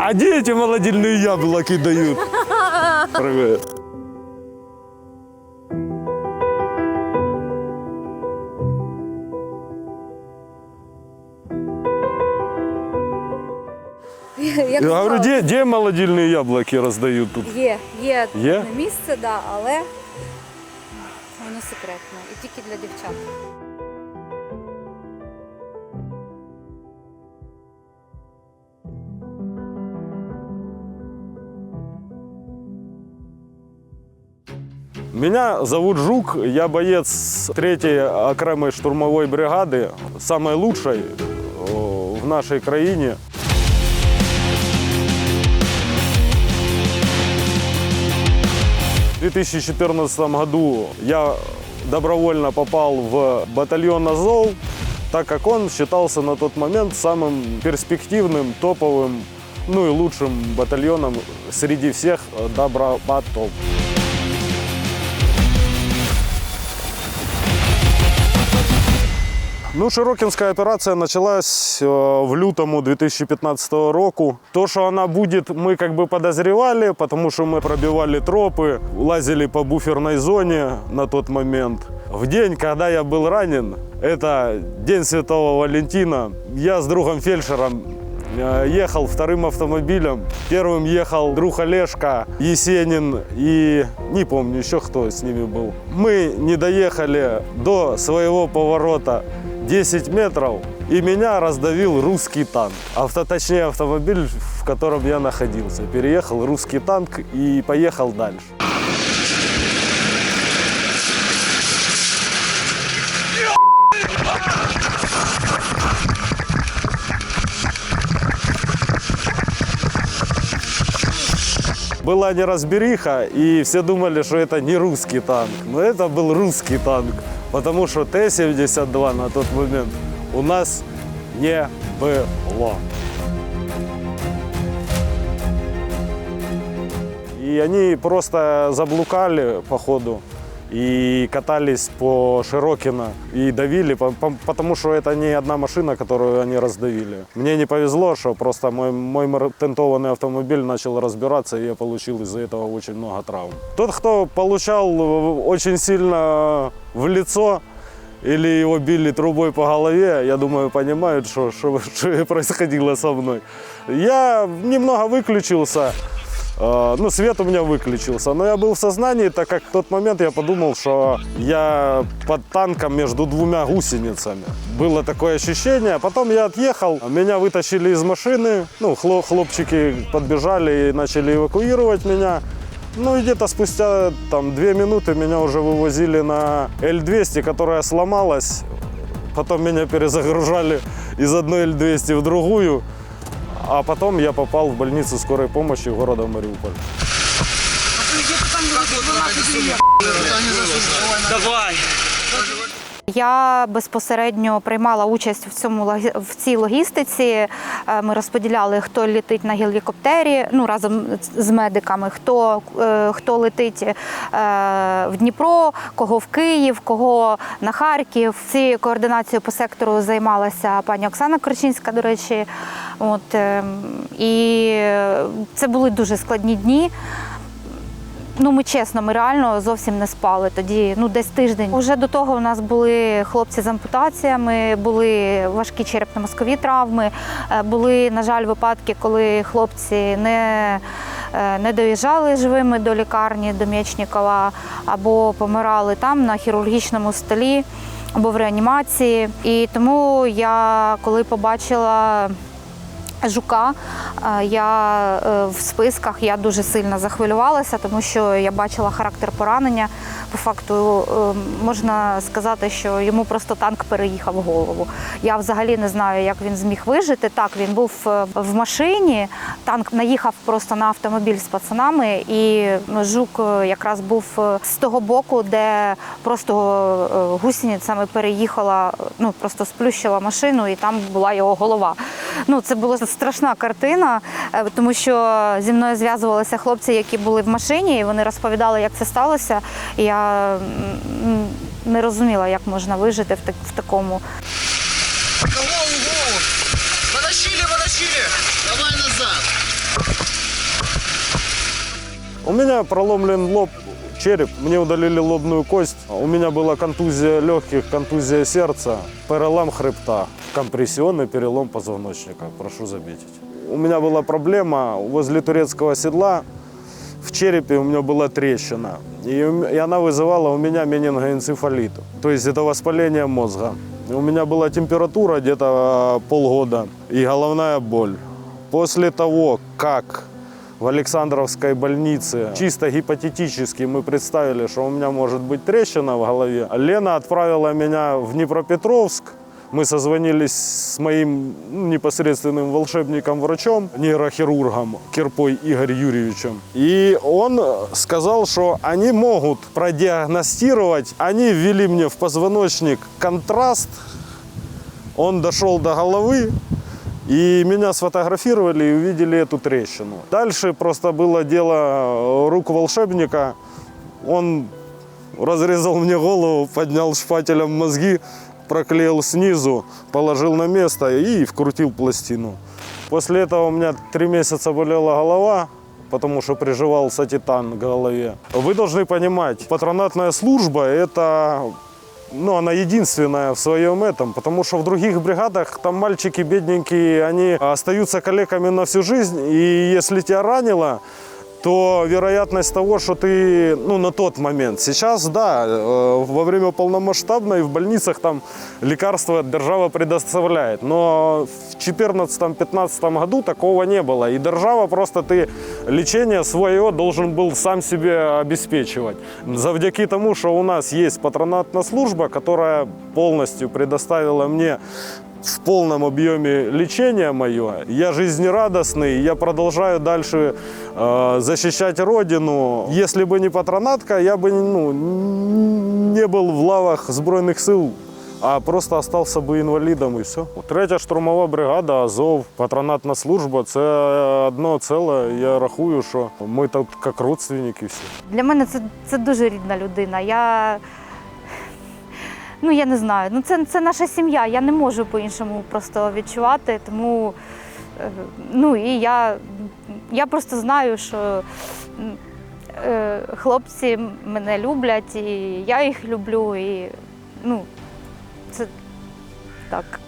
А где эти молодильные яблоки дают? Привет. Як Я говорю, сказала, где, где молодильные яблоки раздают тут? Є, є, Є? одне місце, да, але воно секретне. І тільки для дівчат. Меня зовут Жук, я боец 3-й окремой штурмовой бригады, самой лучшей о, в нашей краине. В 2014 году я добровольно попал в батальон Азов, так как он считался на тот момент самым перспективным, топовым, ну и лучшим батальоном среди всех добробатов. Ну, Широкінська операція почалась е, в лютому 2015 року. То, що вона буде, ми как бы подозревали, тому що ми пробивали тропи, лазили по буферной зоне на тот момент. В день, когда я был ранен, это День Святого Валентина, я с другом фельдшером э, ехал вторым автомобилем. Первым ехал друг Олежка, Есенин и не помню еще кто с ними был. Мы не доехали до своего поворота 10 метров, и меня раздавил русский танк. Авто, точнее автомобиль, в котором я находился. Переехал русский танк и поехал дальше. Была неразбериха, и все думали, что это не русский танк. Но это был русский танк, потому что Т-72 на тот момент у нас не было. И они просто заблукали по ходу и катались по Широкино и давили, по- по- потому что это не одна машина, которую они раздавили. Мне не повезло, что просто мой, мой мор- тентованный автомобиль начал разбираться, и я получил из-за этого очень много травм. Тот, кто получал э, очень сильно в лицо, или его били трубой по голове, я думаю, понимают, что, что, что происходило со мной. Я немного выключился, э, ну, свет у меня выключился, но я был в сознании, так как в тот момент я подумал, что я под танком между двумя гусеницами. Было такое ощущение, потом я отъехал, меня вытащили из машины, ну, хло- хлопчики подбежали и начали эвакуировать меня. Ну и где-то спустя там две минуты меня уже вывозили на Л-200, которая сломалась. Потом меня перезагружали из одной Л-200 в другую. А потом я попал в больницу скорой помощи города Мариуполь. Давай. Я безпосередньо приймала участь в цьому в цій логістиці. Е, Ми розподіляли, хто летить на гелікоптері, ну разом з медиками, хто, е, хто летить е, в Дніпро, кого в Київ, кого на Харків. Цією координацією по сектору займалася пані Оксана Корчинська, до речі. От, ем, і це були дуже складні дні. Ну, ми чесно, ми реально зовсім не спали тоді, ну десь тиждень. Уже до того у нас були хлопці з ампутаціями, були важкі черепно-мозкові травми. е, Були, на жаль, випадки, коли хлопці не, е, не доїжджали живими до лікарні, до М'ячнікова, або помирали там на хірургічному столі, або в реанімації. І тому я коли побачила. Жука е, я е, в списках я дуже сильно захвилювалася, тому що я бачила характер поранення. По факту е, можна сказати, що йому просто танк переїхав голову. Я взагалі не знаю, як він зміг вижити. Так, він був в машині, танк наїхав просто на автомобіль з пацанами, і жук е, якраз був з того боку, де просто гусеницями переїхала, ну просто сплющила машину, і там була його голова. Ну, це була страшна картина, е, тому що зі мною зв'язувалися хлопці, які були в машині, і вони розповідали, як це сталося. І я не розуміла, як можна вижити в, так, в такому. Потащили, потащили. Давай назад. У меня проломлен лоб, череп, мне удалили лобную кость. У меня была контузия легких, контузия сердца, перелом хребта, компрессионный перелом позвоночника, прошу заметить. У меня была проблема возле турецкого седла, в черепе у меня была трещина, и, и она вызывала у меня менингоэнцефалит, то есть это воспаление мозга. У меня была температура где-то э, полгода и головная боль. После того, как в Александровской больнице чисто гипотетически мы представили, что у меня может быть трещина в голове, Лена отправила меня в Днепропетровск, мы созвонились с моим ну, непосредственным волшебником-врачом, нейрохирургом Кирпой Игорь Юрьевичем. И он сказал, что они могут продиагностировать. Они ввели мне в позвоночник контраст. Он дошел до головы, и меня сфотографировали и увидели эту трещину. Дальше просто было дело э, рук волшебника. Он разрезал мне голову, поднял шпателем мозги, проклеил снизу, положил на место и вкрутил пластину. После этого у меня три месяца болела голова, потому что приживался титан к голове. Вы должны понимать, патронатная служба – это ну, она единственная в своем этом, потому что в других бригадах там мальчики бедненькие, они остаются калеками на всю жизнь, и если тебя ранило, то вероятность того, что ты, ну, на тот момент, сейчас, да, э, во время полномасштабной в больницах там лекарства держава предоставляет, но в 2014-2015 году такого не было, и держава просто ты лечение свое должен был сам себе обеспечивать. Завдяки тому, что у нас есть патронатная служба, которая полностью предоставила мне в полном объеме лечения мое. Я жизнерадостный, я продолжаю дальше э, защищать Родину. Если бы не патронатка, я бы ну, не был в лавах Збройних сил, а просто остався би інвалідом і все. Третя штурмова бригада, Азов, патронатна служба це одно ціле. Я рахую, що ми тут як родственники всі. Для мене це, це дуже рідна людина. Я, ну, я не знаю. Ну, це, це наша сім'я. Я не можу по-іншому просто відчувати. Тому е, ну, і я, я просто знаю, що е, хлопці мене люблять, і я їх люблю. І, ну, це так.